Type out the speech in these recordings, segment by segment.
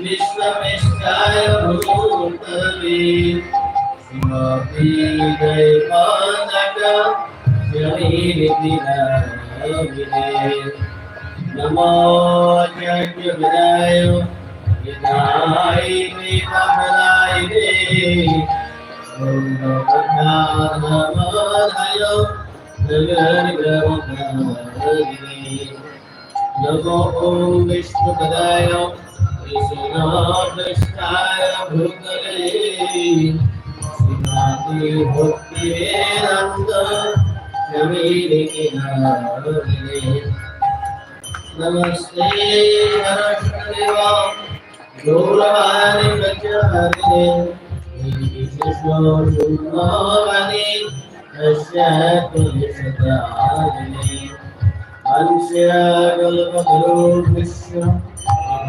कृष्णमेष्ठाय भूतले श्रीमती जय पादक श्रीनिधिनामिने नमो जगविदाय यदाय वेदपदाय वे ॐ नमोधाय नगर्गमधारिणे नमो ॐ विष्णुपदाय कृष्णाकृष्णाय भूतले श्रीनाथे भक्तिवेदान्त शमीरिकिनारिणे नमस्ते नरसिंहदेवा गौरवाणि प्रचारिणे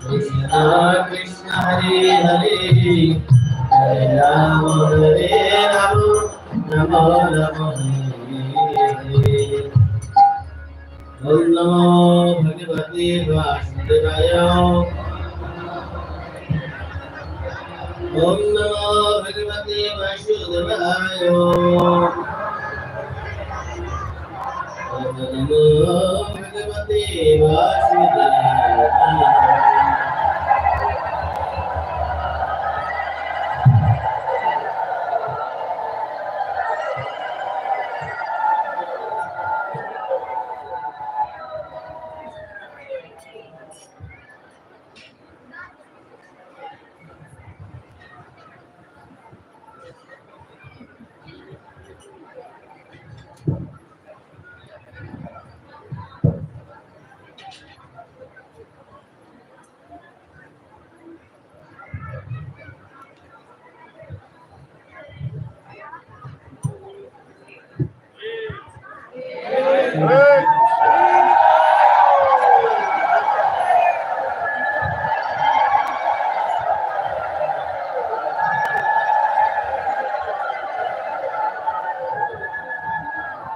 Krishna Krishna Hare Hare Hare Rama Hare Rama Rama Rama Hare Namo Bhagavate Vasudevaya Om Namo Bhagavate Vasudevaya Om Namo Bhagavate Vasudevaya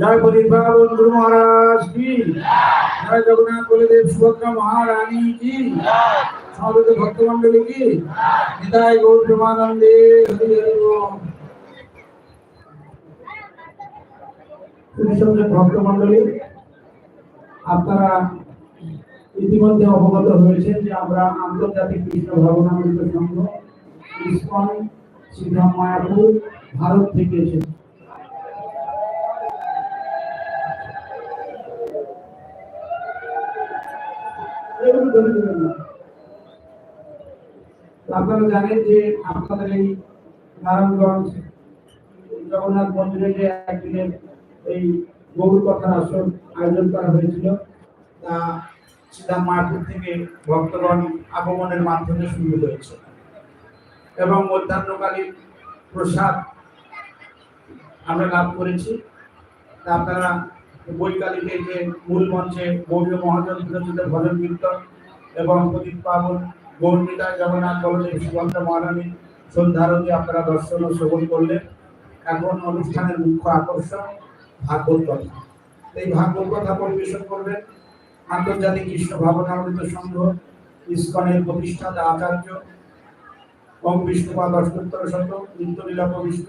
জয় প্রদীপ বাবন গুরু মহারাজ কি? জয় জগন্নাথ বলিদেব সুভদ্রা মহারানী কি? সমবেত ভক্তমন্ডলী কি? নিতাই গৌর প্রেমানন্দে হরি হরি ভক্তমন্ডলী আপনারা ইতিমধ্যে অবগত হয়েছেন যে আমরা আন্তর্জাতিক কৃষ্ণ ভগবান সংঘ, ইস্কন সিদ্ধা মায়াপুর ভারত থেকে এসেছি। এগুলো ধরে দেবেন না। আপনারা জানেন যে আপনাদের এই নারায়ণগঞ্জ, জগন্নাথ মন্দিরে যে একদিনের এই গৌর কথার আসর আয়োজন করা হয়েছিল, তা সিধা মায়াপুর থেকে ভক্তগণ আগমনের মাধ্যমে শুরু হয়েছে এবং মধ্যাহ্নকালীন প্রসাদ আমরা লাভ করেছি তা আপনারা বৈকালিকে যে মূল মঞ্চে গৌরী মহাজন বিরচিত ভজন কীর্তন এবং প্রদীপ পাবন গৌরমিতা জগন্নাথ বলদেব সুগন্ধ মহারানী সন্ধ্যারতি আপনারা দর্শন ও শ্রবণ করলেন। এখন অনুষ্ঠানের মুখ্য আকর্ষণ ভাগবত কথা। এই ভাগবত কথা পরিবেশন করবেন আন্তর্জাতিক কৃষ্ণ ভাবনামৃত সংঘ, ইস্কনের প্রতিষ্ঠাতা আচার্য, ওম বিষ্ণুপাদ অষ্টোত্তর শত, নিত্যলীলা প্রবিষ্ট